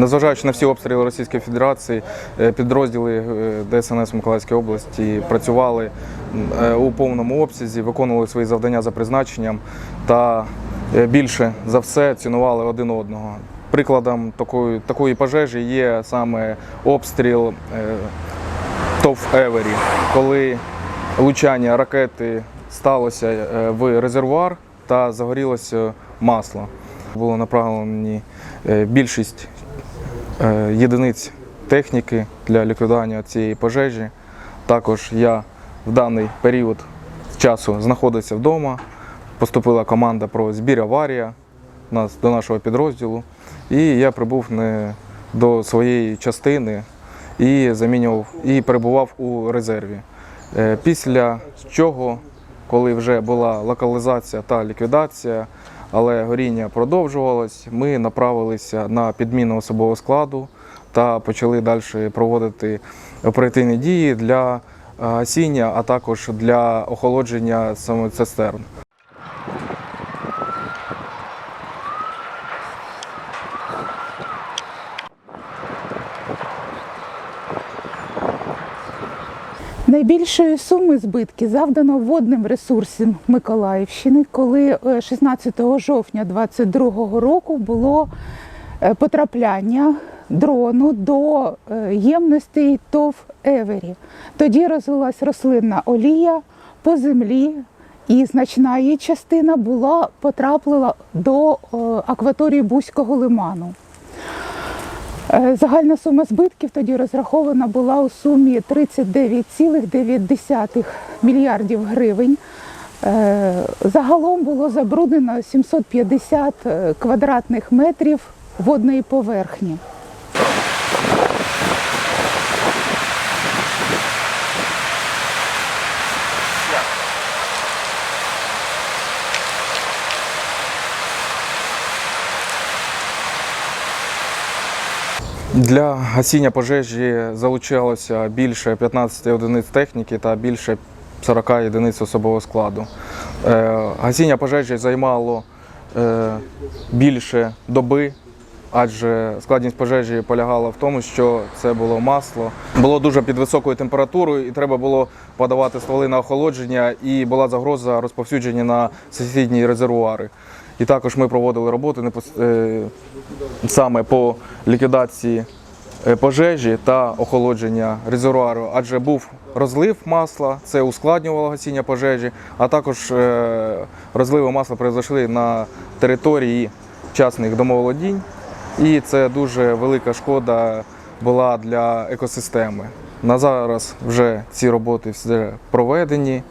Незважаючи на всі обстріли Російської Федерації, е, підрозділи е, ДСНС Миколаївської області працювали е, у повному обсязі, виконували свої завдання за призначенням та більше за все цінували один одного. Прикладом такої, такої пожежі є саме обстріл ТОВ Евері, коли влучання ракети сталося в резервуар та загорілося масло. Було направлені більшість єдиниць техніки для ліквідування цієї пожежі. Також я в даний період часу знаходився вдома. Поступила команда про збір аварія до нашого підрозділу, і я прибув не до своєї частини і замінював і перебував у резерві. Е, Після чого, коли вже була локалізація та ліквідація, але горіння продовжувалось, ми направилися на підміну особового складу та почали далі проводити оперативні дії для сіння, гасіння, а також для охолодження саме цистерн. Найбільшої суми збитків завдано водним ресурсам Миколаївщини, коли е, 16 жовтня 2022 року було е, потрапляння дрону до е, ємностей ТОВ Евері. Тоді розвилась рослинна олія по землі, і значна її частина була потрапила до е, акваторії Бузького лиману. Е, Загальна сума збитків тоді розрахована була у сумі 39,9 мільярдів гривень. Е, Загалом було забруднено 750 е, квадратних метрів водної поверхні. Для гасіння пожежі залучалося більше 15 одиниць техніки та більше 40 одиниць особового складу. Е, Гасіння пожежі займало е, більше доби, адже складність пожежі полягала в тому, що це було масло. Було дуже під високою температурою, і треба було подавати стволи на охолодження, і була загроза розповсюдження на сусідні резервуари. І також ми проводили роботи е, саме по ліквідації е, пожежі та охолодження резервуару, адже був розлив масла, це ускладнювало гасіння пожежі, а також е, розливи масла произошли на території частних домоволодінь, і це дуже велика шкода була для екосистеми. На зараз вже ці роботи все проведені.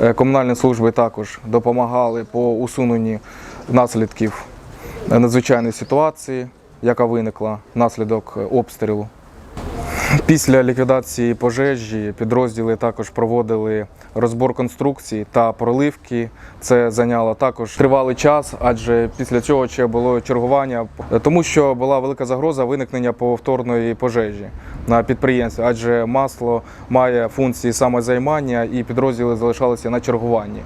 Е, Комунальні служби також допомагали по усуненню наслідків надзвичайної ситуації, яка виникла внаслідок обстрілу. Після ліквідації пожежі підрозділи також проводили розбор конструкцій та проливки. Це зайняло також тривалий час, адже після цього ще було чергування, тому що була велика загроза виникнення повторної пожежі на підприємстві, адже масло має функції самозаймання і підрозділи залишалися на чергуванні.